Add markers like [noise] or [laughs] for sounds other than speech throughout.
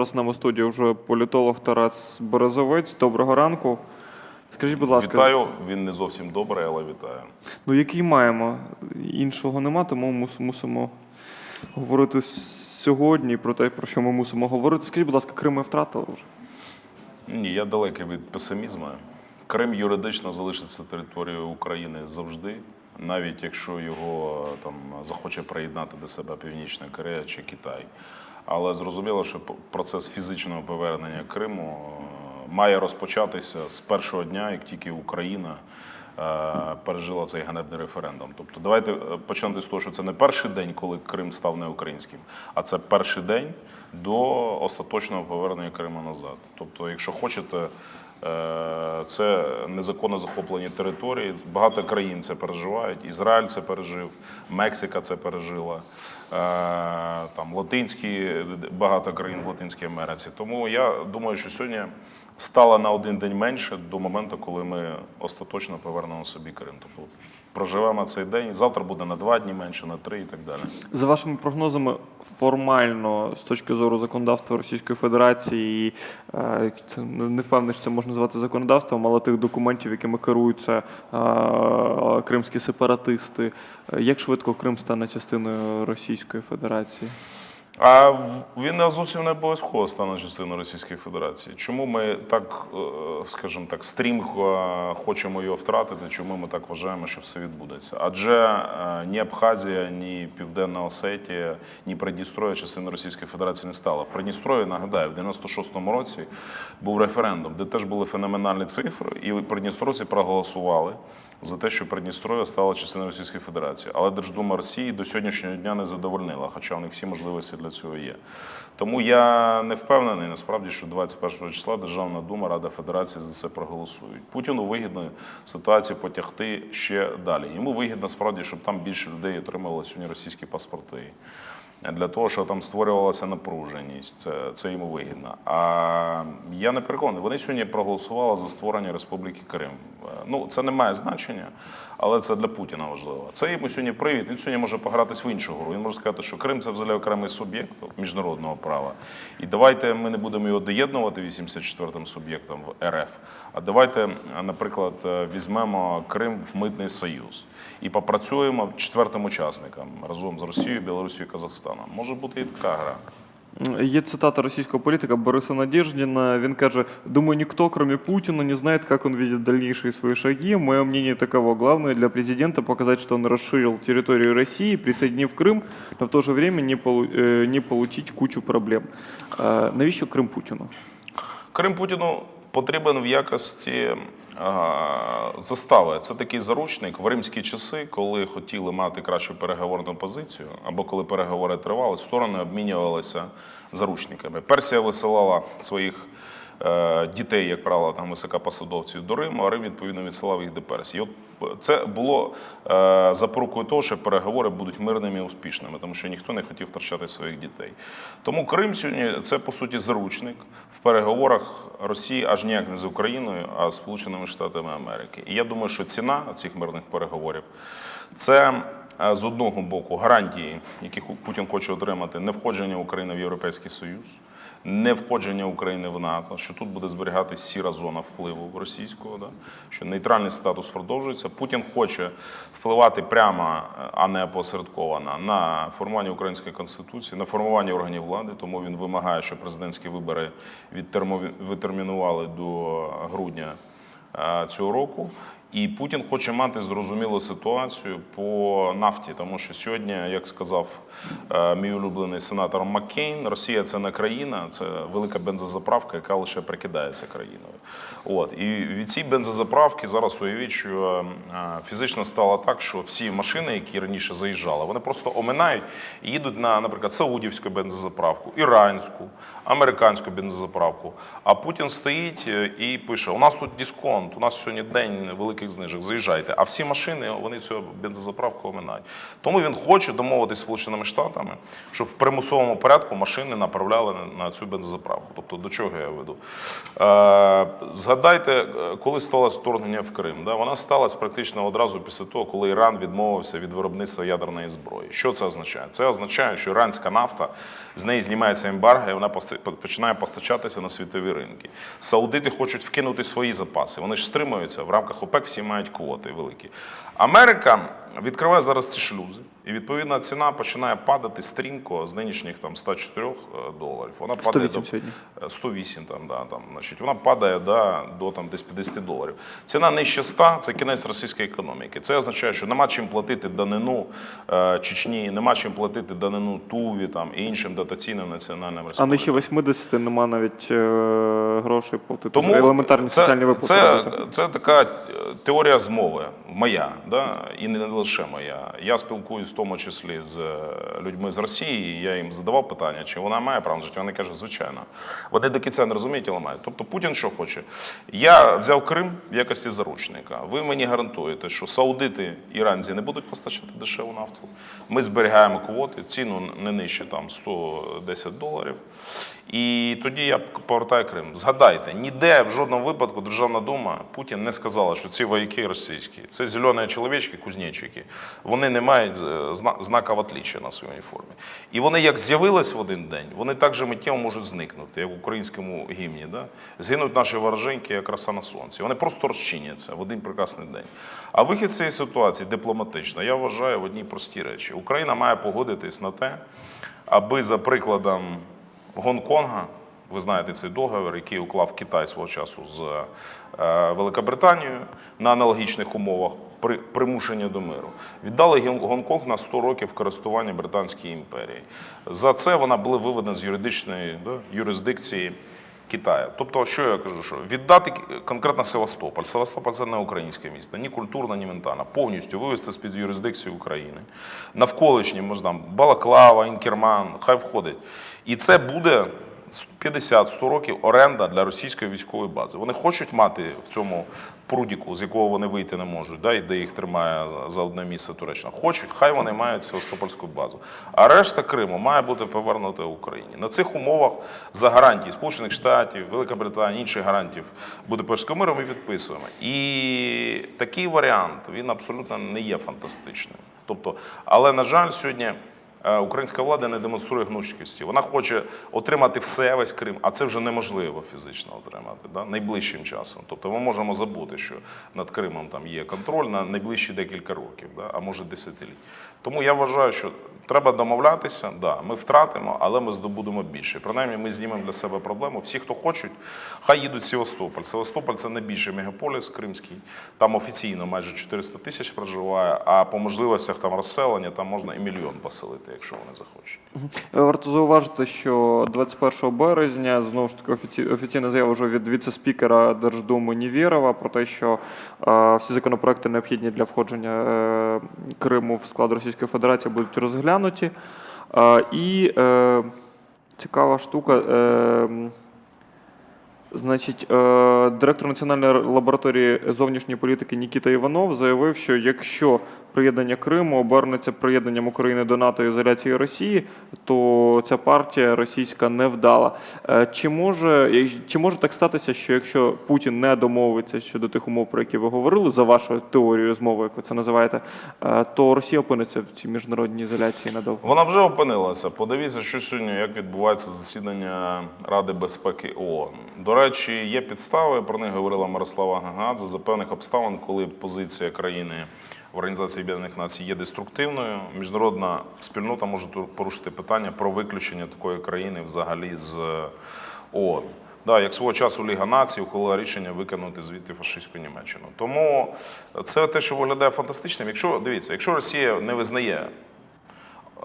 Зараз нам у студії вже політолог Тарас Березовець. Доброго ранку. Скажіть, будь ласка, Вітаю, він не зовсім добрий, але вітаю. ну який маємо? Іншого нема, тому мус- мусимо говорити сьогодні про те, про що ми мусимо говорити. Скажіть, будь ласка, Крим ми втратили вже? Ні, я далекий від песимізму. Крим юридично залишиться територією України завжди, навіть якщо його там захоче приєднати до себе Північна Корея чи Китай. Але зрозуміло, що процес фізичного повернення Криму е, має розпочатися з першого дня, як тільки Україна пережила цей ганебний референдум. Тобто, давайте е, почнемо з того, що це не перший день, коли Крим став неукраїнським, а це перший день до остаточного повернення Криму назад. Тобто, якщо хочете, е, це незаконно захоплені території. Багато країн це переживають. Ізраїль це пережив, Мексика це пережила, е, там латинські багато країн в Латинській Америці. Тому я думаю, що сьогодні стало на один день менше до моменту, коли ми остаточно повернемо собі Крим. Тобто проживемо цей день. Завтра буде на два дні менше, на три і так далі. За вашими прогнозами, формально з точки зору законодавства Російської Федерації, е, це не не впевнений, що це можна назвати законодавством, але тих документів, якими керуються е, кримські сепаратисти, е, як швидко Крим стане частиною Російської Федерації? А він не зовсім не обов'язково стане частиною Російської Федерації. Чому ми так, е, скажімо так, стрімко е, хочемо його втратити? Чому ми так вважаємо, що все відбудеться? Адже е, ні Абхазія, ні Південна Осетія, ні Придністров'я частиною Російської Федерації не стала. В Придністров'ї, нагадаю, в 96-му році був референдум, де теж були феноменальні цифри, і придністровці проголосували за те, що Придністров'я стала частиною Російської Федерації. Але Держдума Росії до сьогоднішнього дня не задовольнила, хоча у них всі можливості для цього є. Тому я не впевнений насправді, що 21 числа Державна дума Рада Федерації за це проголосують. Путіну вигідно ситуацію потягти ще далі. Йому вигідно справді, щоб там більше людей отримували сьогодні російські паспорти. Для того, щоб там створювалася напруженість, це, це йому вигідно. А я не переконаний. Вони сьогодні проголосували за створення Республіки Крим. Е, Ну, це не має значення, але це для Путіна важливо. Це йому сьогодні привід. Він сьогодні може погратись в іншу гру. Він може сказати, що Крим це взагалі окремий суб'єкт міжнародного права. І давайте ми не будемо його доєднувати 84-м суб'єктом в РФ. А давайте, наприклад, е, візьмемо Крим в митний союз і попрацюємо четвертим учасником разом з Росією, Білорусією і Казахстаном. Може бути і така гра. Є цитата російського політика Бориса Надєждіна. Він каже: Думаю, никто, кроме Путина, не знает, как он видит дальнейшие свои шаги. Мое мнение таково. Главное для президента показать, что он расширил территорию России, присоединив Крым, но в то же время не, полу- э, не получить кучу проблем. Навіщо Крим Путіну? Крим Путіну потрібен в якості застави. Це такий заручник в римські часи, коли хотіли мати кращу переговорну позицію, або коли переговори тривали, сторони обмінювалися заручниками. Персія висилала своїх дітей, як правило, там високопосадовців до Риму, а Рим відповідно відсилав їх до Персії. От це було е, запорукою того, що переговори будуть мирними і успішними, тому що ніхто не хотів втрачати своїх дітей. Тому Крим сьогодні це по суті заручник в переговорах Росії аж ніяк не з Україною, а з Сполученими Штатами Америки. І я думаю, що ціна цих мирних переговорів це е, з одного боку гарантії, які Путін хоче отримати, не входження України в Європейський Союз. Не входження України в НАТО, що тут буде зберігатися сіра зона впливу російського, да? що нейтральний статус продовжується. Путін хоче впливати прямо, а не опосередковано на формування української конституції, на формування органів влади. Тому він вимагає, щоб президентські вибори відтермінували до грудня е, цього року. І Путін хоче мати зрозумілу ситуацію по нафті, тому що сьогодні, як сказав е, мій улюблений сенатор Маккейн, Росія це не країна, це велика бензозаправка, яка лише прикидається країною. От і від цієї бензозаправки зараз уявіть, що е, фізично стало так, що всі машини, які раніше заїжджали, вони просто оминають і їдуть на, наприклад, саудівську бензозаправку, іранську, американську бензозаправку. А Путін стоїть е, і пише: у нас тут дисконт, у нас сьогодні день великий великих знижок. Заїжджайте. А всі машини вони цю бензозаправку оминають. Тому він хоче домовитися з Сполученими Штатами, щоб в примусовому порядку машини направляли на- цю бензозаправку. Тобто до чого я веду? Е, згадайте, е, коли сталося вторгнення в Крим. Да? Вона сталася практично одразу після того, коли Іран відмовився від виробництва ядерної зброї. Що це означає? Це означає, що іранська нафта з неї знімається ембарго, і вона починає постачатися на світові ринки. Саудити хочуть вкинути свої запаси. Вони ж стримуються в рамках ОПЕК, всі мають квоти великі. Америка відкриває зараз ці шлюзи, і відповідна ціна починає падати стрімко з нинішніх там 104 доларів. Вона падає 108 до сьогодні. 108 там, да, там, значить, вона падає да, до там, десь 50 доларів. Ціна нижче 100 – це кінець російської економіки. Це означає, що нема чим платити данину е, Чечні, нема чим платити данину Туві там, і іншим дотаційним національним А нижче 80 нема навіть е, грошей платити Тому елементарні це, соціальні виплати. Це, це така е, теорія змови, моя, да? і не лише моя. Я спілкуюсь в тому числі з е, людьми з Росії. Я їм задавав питання, чи вона має право на життя. Вони кажуть, звичайно. Вони до кінця не розуміють, але мають. Тобто Путін що хоче? Я взяв Крим в якості заручника. Ви мені гарантуєте, що саудити іранці не будуть постачати дешеву нафту. Ми зберігаємо квоти, ціну не нижче там 110 доларів. І тоді я повертаю Крим. Згадайте, ніде в жодному випадку Державна дума Путін не сказала, що ці вояки російські, це зелені чоловічки, кузнечики. Вони не мають е, знака в отличия на своїй уніформі. І вони як з'явились в один день, вони так же миттєво можуть зникнути, як в українському гімні. Да? Згинуть наші вороженьки, як краса на сонці. Вони просто розчиняться в один прекрасний день. А вихід цієї ситуації дипломатично, я вважаю в одній простій речі. Україна має погодитись на те, аби за прикладом Гонконга, ви знаєте цей договір, який уклав Китай свого часу з е, Великобританією на аналогічних умовах при примушення до миру. Віддали Гонконг на 100 років користування Британській імперії. За це вона була виведена з юридичної да, юрисдикції Китаю. Тобто, що я кажу, що віддати конкретно Севастополь. Севастополь це не українське місто, ні культурно, ні ментально. Повністю вивести з-під юрисдикції України. Навколишні, може там Балаклава, Інкерман, хай входить. І це буде 50-100 років оренда для російської військової бази. Вони хочуть мати в цьому прудіку, з якого вони вийти не можуть, да, і де їх тримає за одне місце Туреччина. Хочуть, хай вони мають Севастопольську базу. А решта Криму має бути повернута Україні. На цих умовах за гарантії Сполучених Штатів, Великобританії, інших гарантів Будапештського миру ми підписуємо. І такий варіант він абсолютно не є фантастичним. Тобто, але на жаль, сьогодні. Е, Українська влада не демонструє гнучкості. Вона хоче отримати все весь Крим, а це вже неможливо фізично отримати да? найближчим часом. Тобто ми можемо забути, що над Кримом там є контроль на найближчі декілька років, да? а може десятиліть. Тому я вважаю, що треба домовлятися. Да, ми втратимо, але ми здобудемо більше. Принаймні, ми знімемо для себе проблему. Всі, хто хочуть, хай їдуть в Севастополь. Севастополь це найбільший мегаполіс кримський. Там офіційно майже 400 тисяч проживає, а по можливостях там розселення там можна і мільйон поселити, якщо вони захочуть. Е, Варто зауважити, що 21 березня знову ж таки офіці... офіційна заява вже від віце-спікера Держдуми Нівєрова про те, що е, всі законопроекти необхідні для входження е, Криму в склад Російської Федерації будуть розглянуті. Е, і е, цікава штука. Е, Значить, е, директор Національної лабораторії зовнішньої політики Нікіта Іванов заявив, що якщо приєднання Криму обернеться приєднанням України до НАТО і ізоляції Росії, то ця партія російська не вдала. Е, Чи може, чи може так статися, що якщо Путін не домовиться щодо тих умов, про які ви говорили, за вашою теорією змови, як ви це називаєте, е, то Росія опиниться в цій міжнародній ізоляції надовго? Вона вже опинилася. Подивіться, що сьогодні, як відбувається засідання Ради безпеки ООН. До речі, є підстави, про них говорила Мирослава Гагадзе, за певних обставин, коли позиція країни в Організації Об'єднаних Націй є деструктивною. Міжнародна спільнота може порушити питання про виключення такої країни взагалі з ООН. Да, як свого часу Ліга націй ухвалила рішення викинути звідти фашистську Німеччину. Тому це те, що виглядає фантастичним. Якщо дивіться, якщо Росія не визнає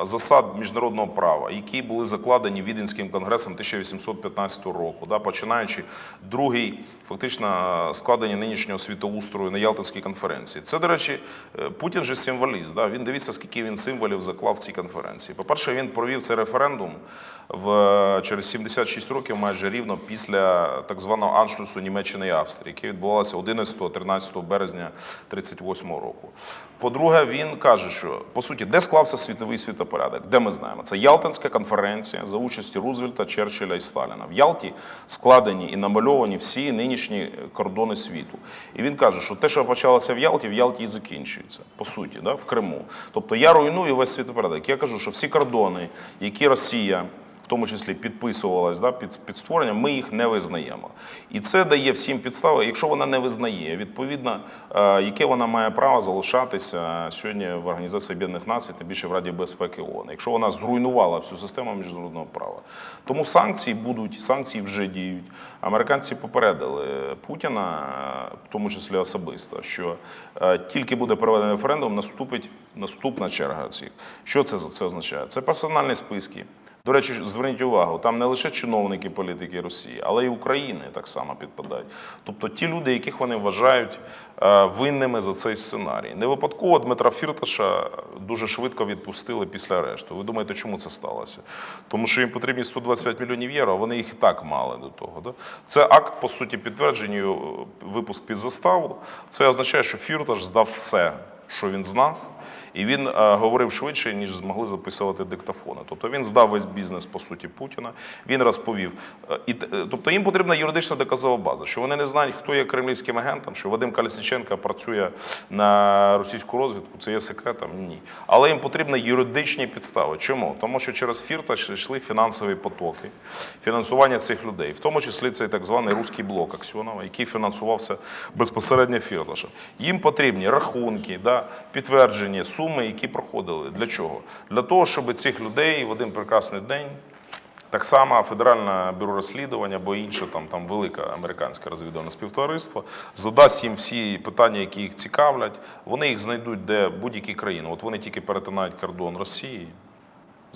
засад міжнародного права, які були закладені Віденським конгресом 1815 року, да, починаючи другий, фактично складення нинішнього світоустрою на Ялтинській конференції. Це, до речі, е, Путін же символіст. Да? Він дивіться, скільки він символів заклав в цій конференції. По-перше, він провів цей референдум в, через 76 років майже рівно після так званого аншлюсу Німеччини і Австрії, який відбувався 11-13 березня 1938 року. По-друге, він каже, що по суті, де склався світовий світопорядок, де ми знаємо, це Ялтинська конференція за участі Рузвельта, Черчилля і Сталіна. В Ялті складені і намальовані всі нинішні кордони світу. І він каже, що те, що почалося в Ялті, в Ялті і закінчується, по суті, да, в Криму. Тобто я руйную весь світопорядок. Я кажу, що всі кордони, які Росія в тому числі підписувалась да, під, під створенням, ми їх не визнаємо. І це дає всім підстави, якщо вона не визнає, відповідно, е, яке вона має право залишатися сьогодні в Організації Об'єднаних Націй, тим більше в Раді безпеки ООН, якщо вона зруйнувала всю систему міжнародного права. Тому санкції будуть, санкції вже діють. Американці попередили Путіна, е, в тому числі особисто, що е, тільки буде проведений референдум, наступить наступна черга цих. Що це, це означає? Це персональні списки. До речі, зверніть увагу, там не лише чиновники політики Росії, але й України так само підпадають. Тобто ті люди, яких вони вважають е, винними за цей сценарій. Не випадково Дмитра Фірташа дуже швидко відпустили після арешту. Ви думаєте, чому це сталося? Тому що їм потрібні 125 мільйонів євро, а вони їх і так мали до того. Да? Це акт, по суті, підтвердження е, випуск під заставу. Це означає, що Фірташ здав все, що він знав. І він е, говорив швидше, ніж змогли записувати диктофони. Тобто він здав весь бізнес по суті Путіна. Він розповів. Е, і, е, тобто їм потрібна юридична доказова база, що вони не знають, хто є кремлівським агентом, що Вадим Калісниченко працює на російську розвідку. Це є секретом? Ні. Але їм потрібні юридичні підстави. Чому? Тому що через Фірташ йшли фінансові потоки, фінансування цих людей, в тому числі цей так званий руський блок Аксьонова, який фінансувався безпосередньо Фірташем. Їм потрібні рахунки, да, підтвердження, суми, які проходили. Для чого? Для того, щоб цих людей в один прекрасний день. Так само Федеральне бюро розслідування або інше там, там велике американське розвідувальне співтовариство задасть їм всі питання, які їх цікавлять. Вони їх знайдуть де будь-які країни. От вони тільки перетинають кордон Росії,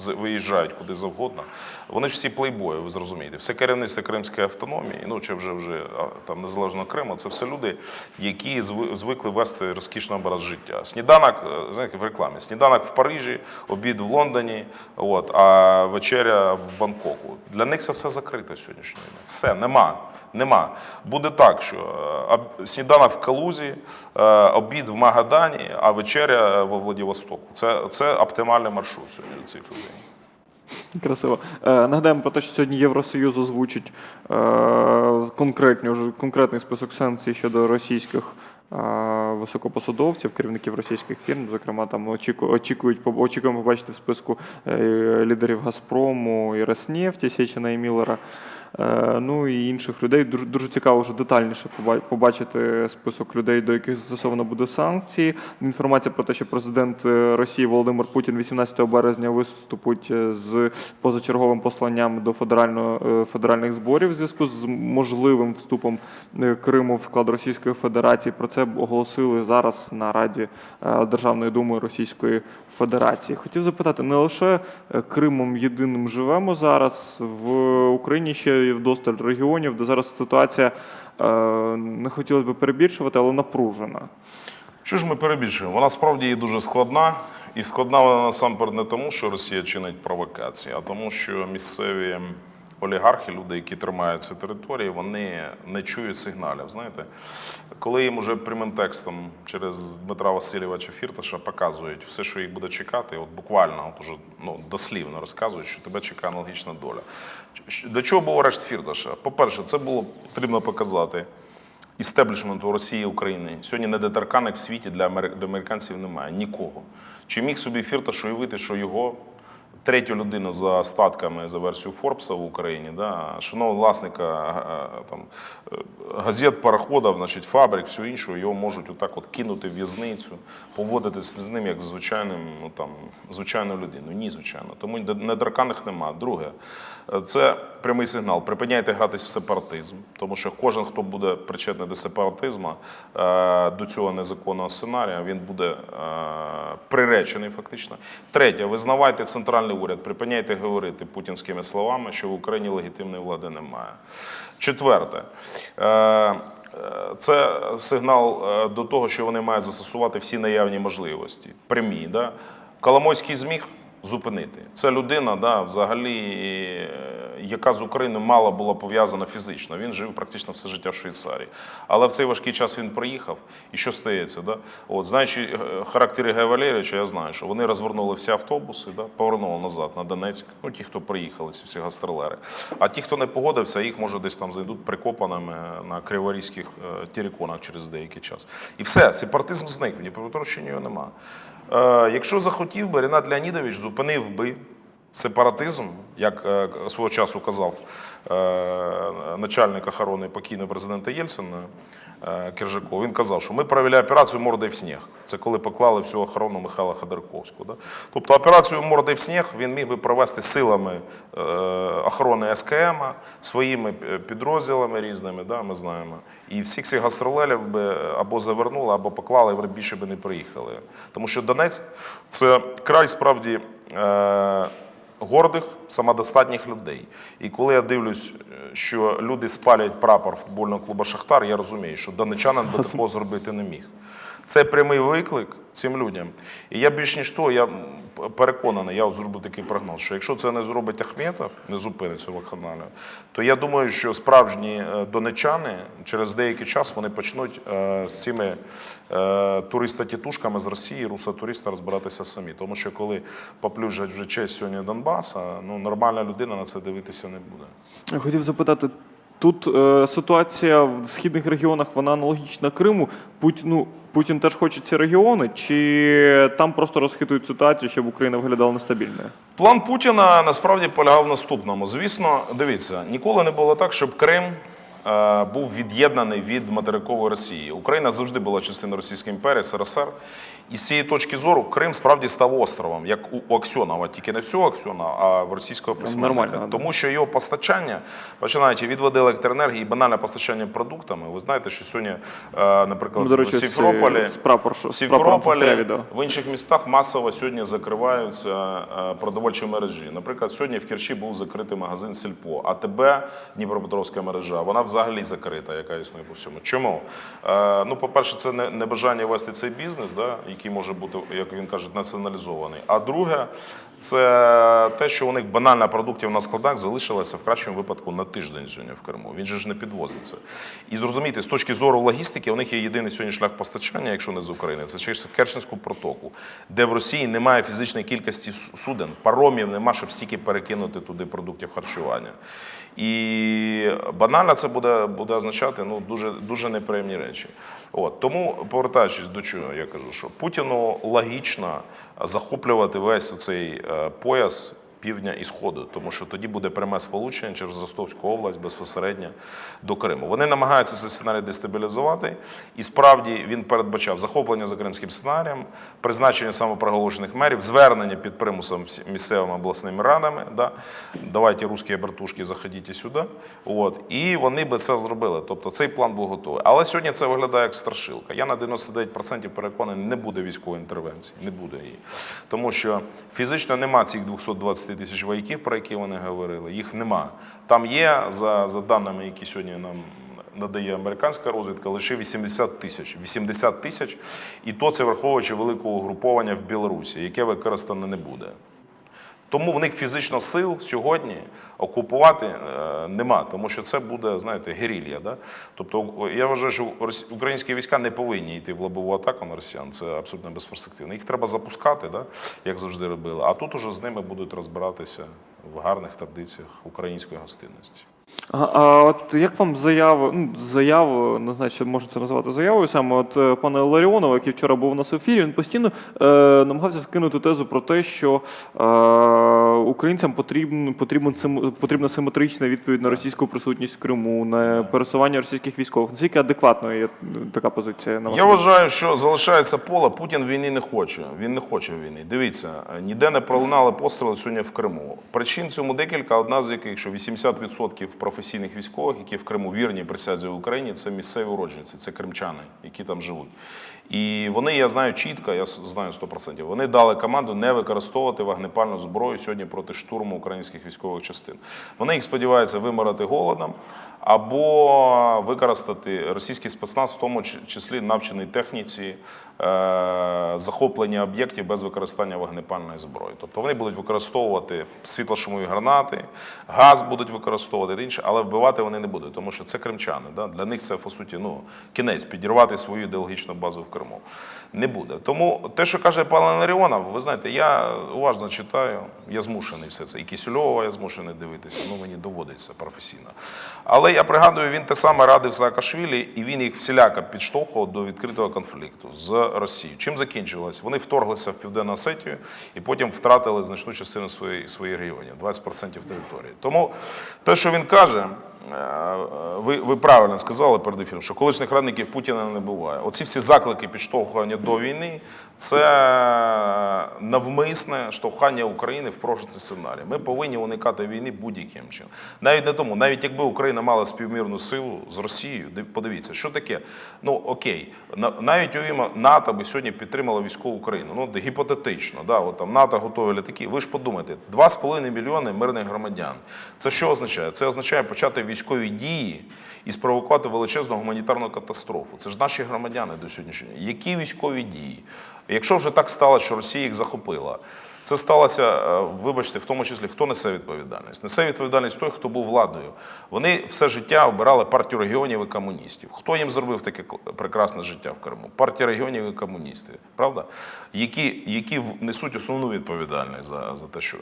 виїжджають куди завгодно. Вони ж всі плейбої, ви зрозумієте. Все керівництво Кримської автономії, ну чи вже вже там незалежного Криму, це все люди, які зви- звикли вести розкішний образ життя. Сніданок, е, знаєте, в рекламі. Сніданок в Парижі, обід в Лондоні, от, а вечеря в Бангкоку. Для них це все закрито сьогоднішньої. Все, нема. Нема. Буде так, що е, сніданок в Калузі, е, обід в Магадані, а вечеря во Владивостоку. Це, це оптимальний маршрут сьогодні для цих людей. Красиво. Е, нагадаємо про те, що сьогодні Євросоюз озвучить е, вже, конкретний список санкцій щодо російських е, високопосадовців, керівників російських фірм. Зокрема, там очіку, очікують, очікуємо побачити в списку е, лідерів Газпрому і Роснефті, Сєчина і Міллера. Е, Ну і інших людей дуже дуже цікаво вже детальніше побачити список людей, до яких застосовано буде санкції. Інформація про те, що президент е, Росії Володимир Путін 18 березня виступить е, з позачерговим посланням до федерального федеральних зборів в зв'язку з можливим вступом Криму в склад Російської Федерації. Про це оголосили зараз на Раді Державної думи Російської Федерації. Хотів запитати, не лише Кримом єдиним живемо зараз в Україні ще є вдосталь регіонів, де зараз ситуація е, не хотілося б перебільшувати, але напружена. Що ж ми перебільшуємо? Вона справді є дуже складна. І складна вона насамперед не тому, що Росія чинить провокації, а тому, що місцеві олігархи, люди, які тримають ці території, вони не чують сигналів. Знаєте, коли їм уже прямим текстом через Дмитра Васильовича Фірташа показують все, що їх буде чекати, от буквально, от уже ну, дослівно розказують, що тебе чекає аналогічна доля. Для чого був арешт Фірташа? По-перше, це було потрібно показати істеблішменту Росії і України. Сьогодні недоторканих в світі для американців немає нікого. Чи міг собі Фірташ уявити, що його третю людину за статками за версію Форбса в Україні, да, шановного власника е, там, е, газет, пароходів, значить, фабрик, всього іншого, його можуть отак от кинути в в'язницю, поводитися з ним як звичайним, ну, там, звичайною людиною. Ні, звичайно. Тому недраканих нема. Друге, е, це прямий сигнал. Припиняйте гратись в сепаратизм, тому що кожен, хто буде причетний до сепаратизму, е, до цього незаконного сценарія, він буде е, приречений фактично. Третє, визнавайте центральний уряд, припиняйте говорити путінськими словами, що в Україні легітимної влади немає. Четверте. е, Це сигнал до того, що вони мають застосувати всі наявні можливості. Прямі. Да? Коломойський зміг зупинити. Це людина, да, взагалі, яка з Україною мало була пов'язана фізично. Він жив практично все життя в Швейцарії. Але в цей важкий час він приїхав. І що стається? Да? От, знаючи е, характер Ігоря Валерійовича, я знаю, що вони розвернули всі автобуси, да, повернули назад на Донецьк. Ну, ті, хто приїхали, ці всі гастролери. А ті, хто не погодився, їх може десь там знайдуть прикопаними на криворізьких е, тіріконах через деякий час. І все, сепаратизм зник, в Дніпропетровщині його нема. Е, якщо захотів би, Ренат Леонідович зупинив би сепаратизм, як е, свого часу казав е, начальник охорони покійного президента Єльцина е, Киржаков, він казав, що ми провели операцію «Мордой в сніг». Це коли поклали всю охорону Михайла Ходорковського. Тобто операцію «Мордой в сніг» він міг би провести силами охорони СКМ, своїми підрозділами різними, да, ми знаємо. І всіх цих гастролерів би або завернули, або поклали, і більше би не приїхали. Тому що Донецьк це край справді. Гордих, самодостатніх людей. І коли я дивлюсь, е, що люди спалюють прапор футбольного клубу Шахтар, я розумію, що донечанин би [laughs] такого зробити не міг. Це прямий виклик цим людям. І я більш ніж того, я переконаний, я зроблю такий прогноз, що якщо це не зробить Ахметов, не зупинить цього каналу, то я думаю, що справжні е, донечани через деякий час вони почнуть е, з цими е, туриста-тітушками з Росії, руса-туриста розбиратися самі. Тому що коли поплюжать вже честь сьогодні Донбаса, ну нормальна людина на це дивитися не буде. Я хотів запитати. Тут е, ситуація в східних регіонах вона аналогічна Криму. Путін, ну, Путін теж хоче ці регіони, чи там просто розхитують ситуацію, щоб Україна виглядала нестабільною? План Путіна насправді полягав в наступному. Звісно, дивіться, ніколи не було так, щоб Крим е, був від'єднаний від материкової Росії. Україна завжди була частиною Російської імперії, СРСР. І з цієї точки зору Крим справді став островом, як у Аксьонова, тільки не всього Аксьона, а в російського письменника. нормально. Тому що його постачання, починаючи від води електроенергії банальне постачання продуктами. Ви знаєте, що сьогодні, е, наприклад, Ну, речі, в Сімферополі, з прапор, в Сімферополі, в інших містах масово сьогодні закриваються е, продовольчі мережі. Наприклад, сьогодні в Керчі був закритий магазин Сільпо, а ТБ, Дніпропетровська мережа, вона взагалі закрита, яка існує по всьому. Чому? Е, Ну, по-перше, це не- небажання вести цей бізнес, да, який може бути, як він каже, націоналізований. А друге, це те, що у них банальна продуктів на складах залишилася в кращому випадку на тиждень сьогодні в Криму. Він же ж не підвозиться. І зрозумійте, з точки зору логістики, у них є єдиний сьогодні шлях постачання, якщо не з України, це через Керченську протоку, де в Росії немає фізичної кількості суден, паромів нема, щоб стільки перекинути туди продуктів харчування. І банально це буде, буде означати ну, дуже, дуже неприємні речі. От. Тому, повертаючись до чого, я кажу, що Путіну логічно захоплювати весь цей пояс півдня і сходу, тому що тоді буде пряме сполучення через Ростовську область безпосередньо до Криму. Вони намагаються цей сценарій дестабілізувати, і справді він передбачав захоплення за кримським сценарієм, призначення самопроголошених мерів, звернення під примусом місцевими обласними радами. Да, давайте русські братушки, заходіть сюди. От, і вони би це зробили. Тобто цей план був готовий. Але сьогодні це виглядає як страшилка. Я на 99% переконаний, не буде військової інтервенції, не буде її. Тому що фізично нема цих 220 тисяч вояків, про які вони говорили. Їх нема. Там є, за, за даними, які сьогодні нам надає американська розвідка, лише 80 тисяч. 80 тисяч, і то це враховуючи велике угруповання в Білорусі, яке використане не буде. Тому в них фізично сил сьогодні окупувати е, нема, тому що це буде, знаєте, герілля. Да? Тобто я вважаю, що українські війська не повинні йти в лобову атаку на росіян. Це абсолютно безперспективно. Їх треба запускати, да? як завжди робили. А тут уже з ними будуть розбиратися в гарних традиціях української гостинності. А, а от як вам заява, ну, заява, не знаю, чи можна це назвати заявою саме от е, пана Ларіонова, який вчора був у нас ефірі, він постійно е, намагався вкинути тезу про те, що е, українцям потрібен, потрібен, сим- потрібна симетрична відповідь на російську присутність в Криму, на пересування російських військових. Наскільки адекватною є е, така позиція на Я вважаю, що залишається поле. Путін війни не хоче. Він не хоче війни. Дивіться, ніде не пролунали постріли сьогодні в Криму. Причин цьому декілька. Одна з яких, що 80% професійних військових, які в Криму вірні присязі в Україні, це місцеві уродженці, це кримчани, які там живуть. І вони, я знаю чітко, я знаю 100%, Вони дали команду не використовувати вогнепальну зброю сьогодні проти штурму українських військових частин. Вони їх сподіваються виморати голодом або використати російський спецназ, в тому числі навчений техніці е, захоплення об'єктів без використання вогнепальної зброї. Тобто вони будуть використовувати світлошумові гранати, газ будуть використовувати інше, але вбивати вони не будуть, тому що це кримчани. Да? Для них це по суті ну, кінець підірвати свою ідеологічну базу в Криму. Не буде. Тому те, що каже пан Ларіонов, ви знаєте, я уважно читаю, я змушений все це. І Кісельова я змушений дивитися, ну мені доводиться професійно. Але я пригадую, він те саме радив Саакашвілі, і він їх всіляко підштовхував до відкритого конфлікту з Росією. Чим закінчилось? Вони вторглися в Південну Осетію і потім втратили значну частину своєї, своїх регіонів, 20% території. Тому те, що він каже, ви, ви правильно сказали перед ефіром, що колишніх радників Путіна не буває. Оці всі заклики підштовхування до війни це навмисне штовхання України в прожитий сценарій. Ми повинні уникати війни будь-яким чином. Навіть не тому, навіть якби Україна мала співмірну силу з Росією, подивіться, що таке. Ну окей, навіть уявімо, НАТО би сьогодні підтримало військову Україну. Ну гіпотетично, да, от там НАТО готові літаки. Ви ж подумайте, 2,5 мільйони мирних громадян. Це що означає? Це означає почати військові дії і спровокувати величезну гуманітарну катастрофу. Це ж наші громадяни до сьогоднішнього. Які військові дії? Якщо вже так сталося, що Росія їх захопила, це сталося, е, вибачте, в тому числі, хто несе відповідальність? Несе відповідальність той, хто був владою. Вони все життя обирали партію регіонів і комуністів. Хто їм зробив таке прекрасне життя в Криму? Партія регіонів і комуністи, правда? Які, які несуть основну відповідальність за, за те, що е,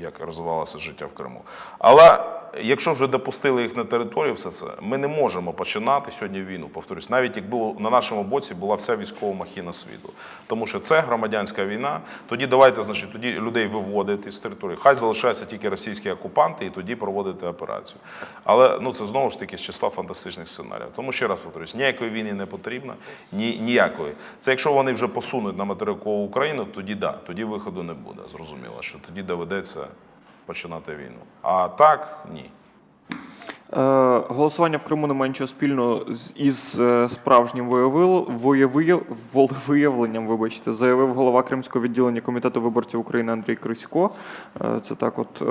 як розвивалося життя в Криму. Але якщо вже допустили їх на територію, все це, ми не можемо починати сьогодні війну. Повторюсь, навіть якби на нашому боці була вся військова махіна світу. Тому що це громадянська війна. Тоді давайте, значить, тоді людей виводити з території. Хай залишаються тільки російські окупанти, і тоді проводити операцію. Але ну це знову ж таки з числа фантастичних сценаріїв. Тому ще раз повторюсь, ніякої війни не потрібно, ні, ніякої. Це якщо вони вже посунуть на материкову Україну, тоді да, тоді виходу не буде. Зрозуміло, що тоді доведеться починати війну. А так ні. Е, голосування в Криму не має нічого спільного із е, справжнім волевиявленням, вибачте, заявив голова Кримського відділення Комітету виборців України Андрій Крисько. Е, Це так от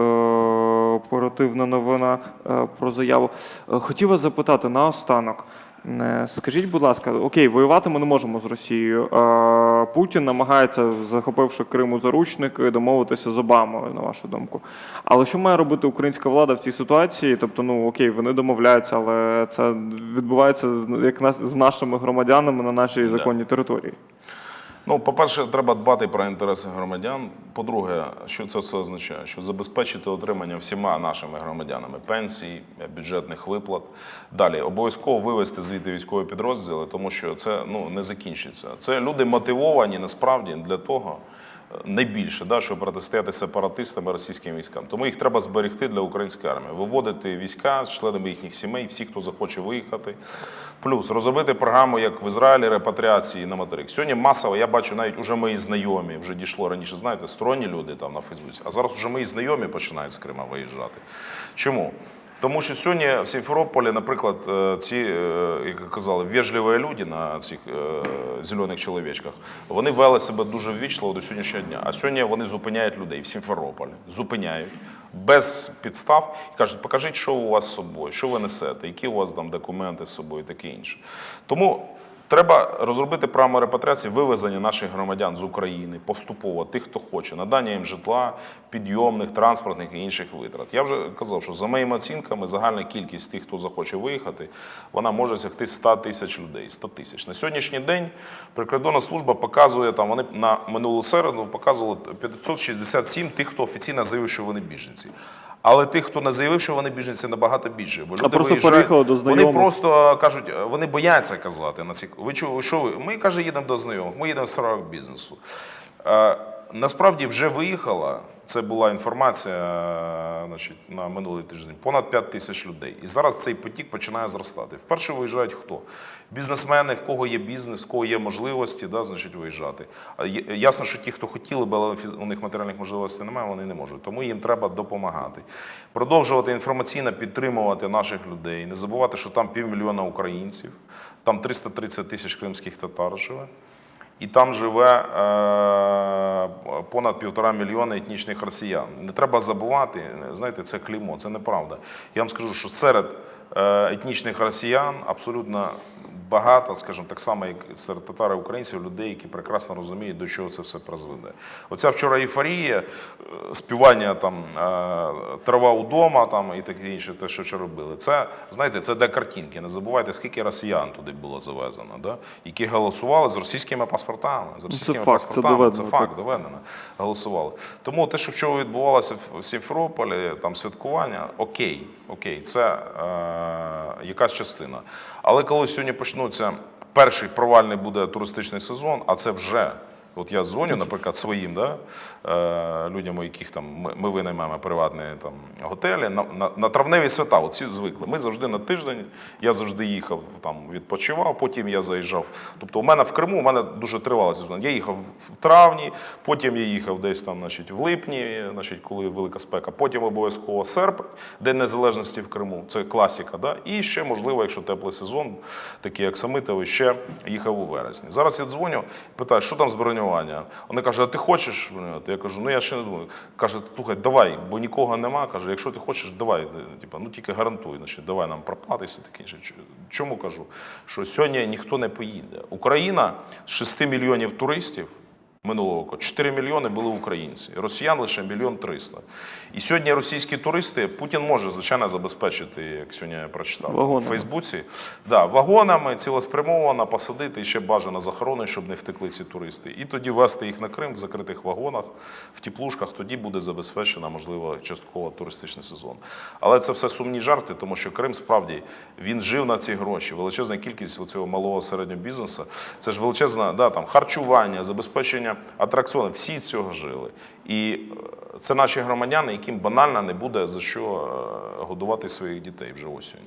оперативна новина про заяву. Хотів вас запитати наостанок. Е, Скажіть, будь ласка, окей, воювати ми не можемо з Росією. Е, Путін намагається, захопивши Крим у заручники, домовитися з Обамою, на вашу думку. Але що має робити українська влада в цій ситуації? Тобто, ну окей, вони домовляються, але це відбувається як нас з нашими громадянами на нашій законній території. Ну, по-перше, треба дбати про інтереси громадян. По-друге, що це все означає? Що забезпечити отримання всіма нашими громадянами пенсій, бюджетних виплат. Далі обов'язково вивести звідти військові підрозділи, тому що це ну не закінчиться. Це люди мотивовані насправді для того. Найбільше, да, щоб протистояти сепаратистам і російським військам. Тому їх треба зберегти для української армії, виводити війська з членами їхніх сімей, всі, хто захоче виїхати. Плюс розробити програму, як в Ізраїлі, репатріації на материк. Сьогодні масово, я бачу, навіть уже мої знайомі, вже дійшло раніше, знаєте, сторонні люди там на Фейсбуці, а зараз вже мої знайомі починають з Крима виїжджати. Чому? Тому що сьогодні в Сімферополі, наприклад, е, ці, е, як казали, вежливі люди на цих е, зелених чоловічках, вони вели себе дуже ввічливо до сьогоднішнього дня. А сьогодні вони зупиняють людей в Сімферополі, зупиняють без підстав і кажуть, покажіть, що у вас з собою, що ви несете, які у вас там документи з собою, таке інше. Тому Треба розробити програму репатріації, вивезення наших громадян з України поступово, тих, хто хоче, надання їм житла, підйомних, транспортних і інших витрат. Я вже казав, що за моїми оцінками загальна кількість тих, хто захоче виїхати, вона може сягти 100 тисяч людей. 100 тисяч. На сьогоднішній день прикордонна служба показує там. Вони на минулу середу показували 567 тих, хто офіційно заявив, що вони біженці. Але тих, хто не заявив, що вони біженці, набагато більше. Бо люди просто виїжджають, до Вони просто кажуть, вони бояться казати на ці. Ви чули, що ви? Ми каже, їдемо до знайомих, ми їдемо в сарок бізнесу. Е, насправді вже виїхала. Це була інформація е, значить, на минулий тиждень. Понад 5 тисяч людей. І зараз цей потік починає зростати. Вперше виїжджають хто? Бізнесмени, в кого є бізнес, в кого є можливості, да, значить, виїжджати. Ясно, що ті, хто хотіли би, але у них матеріальних можливостей немає, вони не можуть. Тому їм треба допомагати. Продовжувати інформаційно підтримувати наших людей. Не забувати, що там півмільйона українців, там 330 тисяч кримських татар живе. І там живе е, понад півтора мільйона етнічних росіян. Не треба забувати, знаєте, це клімо, це неправда. Я вам скажу, що серед е, етнічних росіян абсолютно багато, скажімо, так само, як серед татар і українців, людей, які прекрасно розуміють, до чого це все призведе. Оця вчора ейфорія, е, співання там е, трава удома там і таке інше, те, що вчора робили. Це знаєте, це для картинки. Не забувайте, скільки росіян туди було завезено, да? які голосували з російськими паспортами. З російськими факт, це паспортами. доведено, це факт так. доведено. Голосували. Тому те, що вчора відбувалося в Сімферополі, там святкування, окей, окей, це е, якась частина. Але коли сьогодні почнуться перший провальний буде туристичний сезон, а це вже. От я дзвоню, наприклад, своїм да, е, людям, у яких там ми, ми винаймаємо приватні там, готелі, на, на, на травневі свята, от всі звикли. Ми завжди на тиждень, я завжди їхав, там, відпочивав, потім я заїжджав. Тобто у мене в Криму, у мене дуже тривалий сезон. Я їхав в травні, потім я їхав десь там, значить, в липні, значить, коли велика спека, потім обов'язково серпень, День Незалежності в Криму, це класіка. Да? І ще, можливо, якщо теплий сезон, такий як Самитовий, ще їхав у вересні. Зараз я дзвоню, питаю, що там з бронювання? Вони кажуть, а ти хочеш? Я кажу, ну я ще не думаю. Каже, слухай, давай, бо нікого нема. Каже, якщо ти хочеш, давай. Типа, ну тільки гарантуй, значить, давай нам проплати і все таке інше. Чому кажу? Що сьогодні ніхто не поїде. Україна з 6 мільйонів туристів минулого року 4 мільйони були українці, росіян лише мільйон триста. І сьогодні російські туристи Путін може звичайно забезпечити, як сьогодні я прочитав там, в Фейсбуці, да, вагонами цілеспрямовано посадити і ще бажано з охороною, щоб не втекли ці туристи. І тоді вести їх на Крим в закритих вагонах, в теплушках. Тоді буде забезпечено, можливо, частково туристичний сезон. Але це все сумні жарти, тому що Крим справді він жив на ці гроші. Величезна кількість цього малого середнього бізнесу. Це ж величезна да, там, харчування, забезпечення атракціонів. Всі з цього жили. І е, це наші громадяни, яким банально не буде за що е, годувати своїх дітей вже осінь.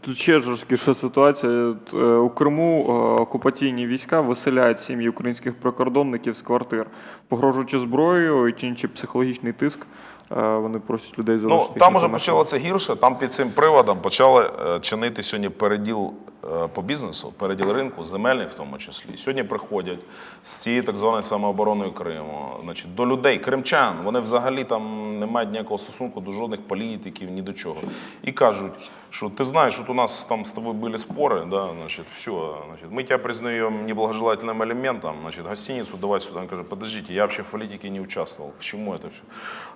Тут ще жорсткіша ситуація. Е, У Криму окупаційні війська виселяють сім'ї українських прикордонників з квартир, погрожуючи зброєю і чинячи психологічний тиск. Вони просять людей Ну, там вже уже почалося гірше. Там під цим приводом почали е, чинити сьогодні переділ е, по бізнесу, переділ ринку, земельний в тому числі. Сьогодні приходять з цієї так званої самообороною Криму, значить, до людей, кримчан. Вони взагалі там не мають ніякого стосунку до жодних політиків, ні до чого. І кажуть, що ти знаєш, от у нас там з тобою були спори, да, значить, все, значить, мы тебя признаем неблагожелательным элементом, значит, гостиницу давай сюда. Он каже, подождите, я вообще в политике не участвовал, к чему это все?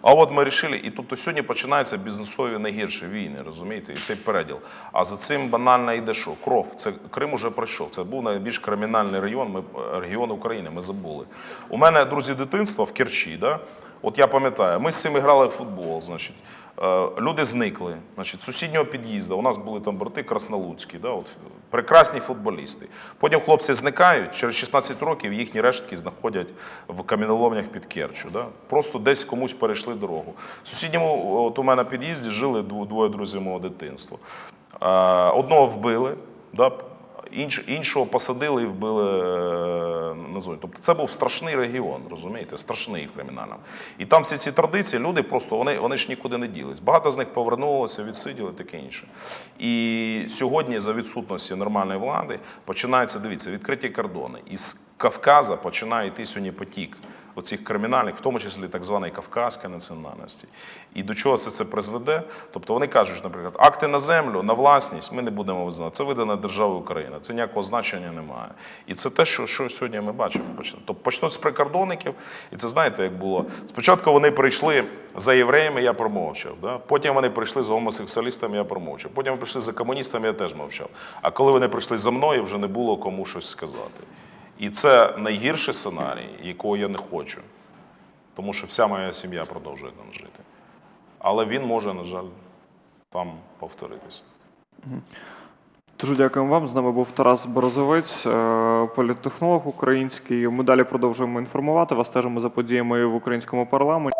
А от ми вирішили, і тобто сьогодні починаються бізнесові найгірші війни, розумієте, і цей переділ. А за цим банально йде що? Кров. Це Крим уже пройшов. Це був найбільш кримінальний регіон, ми, регіон України, ми забули. У мене, друзі, дитинство в Керчі, да? от я пам'ятаю, ми з цим грали в футбол, значить. Е, Люди зникли. Значить, сусіднього під'їзду. У нас були там брати Краснолуцькі, да, от, прекрасні футболісти. Потім хлопці зникають, через 16 років їхні рештки знаходять в каміноломнях під Керчу. Да? Просто десь комусь перейшли дорогу. В сусідньому, от у мене під'їзді жили двоє друзів мого дитинства. Е, Одного вбили, да, інш, іншого посадили і вбили е, на зоні. Тобто це був страшний регіон, розумієте? Страшний в кримінальному. І там всі ці традиції, люди просто вони, вони ж нікуди не ділись. Багато з них повернулося, відсиділи, таке інше. І сьогодні, за відсутності нормальної влади, починаються, дивіться, відкриті кордони. Із Кавказа починає йти сьогодні потік. Оцих кримінальних, в тому числі так званої кавказської національності. І до чого це, це призведе? Тобто вони кажуть, наприклад, акти на землю, на власність ми не будемо визнавати. Це видана держава Україна. Це ніякого значення немає. І це те, що, що сьогодні ми бачимо. Тобто почнуть з прикордонників, і це знаєте, як було. Спочатку вони прийшли за євреями, я промовчав. Да? Потім вони прийшли за гомосексуалістами, я промовчав. Потім вони прийшли за комуністами, я теж мовчав. А коли вони прийшли за мною, вже не було кому щось сказати. І це найгірший сценарій, якого я не хочу. Тому що вся моя сім'я продовжує там жити. але він може, на жаль, там повторитися. Дуже дякуємо вам. З нами був Тарас Борозовець, е, політтехнолог український. Ми далі продовжуємо інформувати вас. Стежимо за подіями в українському парламенті.